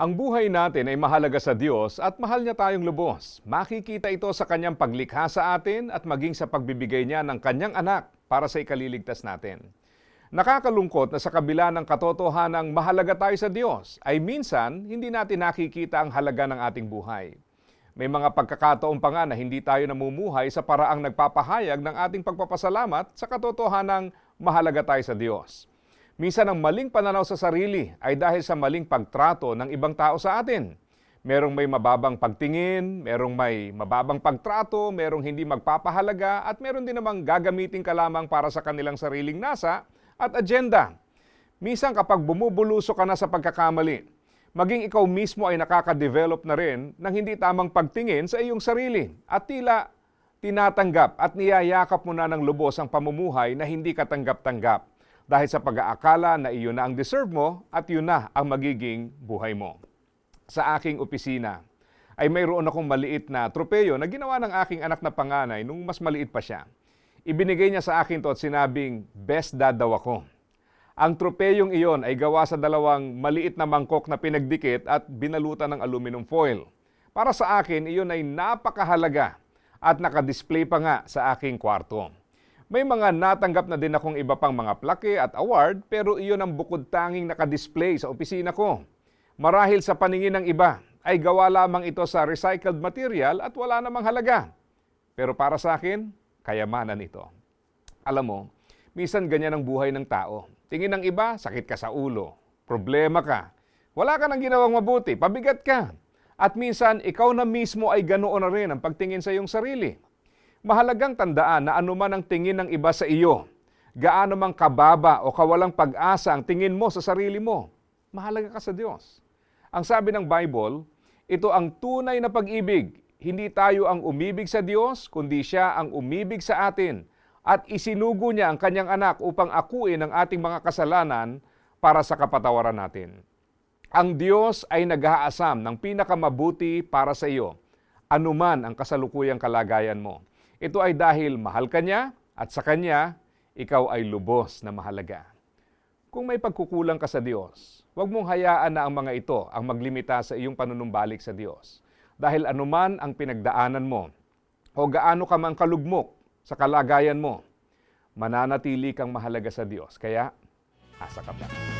Ang buhay natin ay mahalaga sa Diyos at mahal niya tayong lubos. Makikita ito sa kanyang paglikha sa atin at maging sa pagbibigay niya ng kanyang anak para sa ikaliligtas natin. Nakakalungkot na sa kabila ng katotohanang mahalaga tayo sa Diyos, ay minsan hindi natin nakikita ang halaga ng ating buhay. May mga pagkakataon pa nga na hindi tayo namumuhay sa paraang nagpapahayag ng ating pagpapasalamat sa katotohanang mahalaga tayo sa Diyos. Minsan ang maling pananaw sa sarili ay dahil sa maling pagtrato ng ibang tao sa atin. Merong may mababang pagtingin, merong may mababang pagtrato, merong hindi magpapahalaga, at meron din namang gagamitin ka lamang para sa kanilang sariling nasa at agenda. Minsan kapag bumubuluso ka na sa pagkakamali, maging ikaw mismo ay nakaka-develop na rin ng hindi tamang pagtingin sa iyong sarili at tila tinatanggap at niyayakap mo na ng lubos ang pamumuhay na hindi katanggap-tanggap dahil sa pag-aakala na iyon na ang deserve mo at yun na ang magiging buhay mo. Sa aking opisina ay mayroon akong maliit na tropeyo na ginawa ng aking anak na panganay nung mas maliit pa siya. Ibinigay niya sa akin to at sinabing, best dad daw ako. Ang tropeyong iyon ay gawa sa dalawang maliit na mangkok na pinagdikit at binalutan ng aluminum foil. Para sa akin, iyon ay napakahalaga at nakadisplay pa nga sa aking kwarto. May mga natanggap na din akong iba pang mga plaque at award pero iyon ang bukod tanging nakadisplay sa opisina ko. Marahil sa paningin ng iba ay gawa lamang ito sa recycled material at wala namang halaga. Pero para sa akin, kayamanan ito. Alam mo, minsan ganyan ang buhay ng tao. Tingin ng iba, sakit ka sa ulo. Problema ka. Wala ka nang ginawang mabuti, pabigat ka. At minsan, ikaw na mismo ay ganoon na rin ang pagtingin sa iyong sarili. Mahalagang tandaan na anuman ang tingin ng iba sa iyo, gaano mang kababa o kawalang pag-asa ang tingin mo sa sarili mo, mahalaga ka sa Diyos. Ang sabi ng Bible, ito ang tunay na pag-ibig. Hindi tayo ang umibig sa Diyos, kundi siya ang umibig sa atin at isinugo niya ang kanyang anak upang akuin ang ating mga kasalanan para sa kapatawaran natin. Ang Diyos ay nag-aasam ng pinakamabuti para sa iyo, anuman ang kasalukuyang kalagayan mo. Ito ay dahil mahal ka niya at sa kanya, ikaw ay lubos na mahalaga. Kung may pagkukulang ka sa Diyos, huwag mong hayaan na ang mga ito ang maglimita sa iyong panunumbalik sa Diyos. Dahil anuman ang pinagdaanan mo o gaano ka mang kalugmok sa kalagayan mo, mananatili kang mahalaga sa Diyos. Kaya, asa ka pa.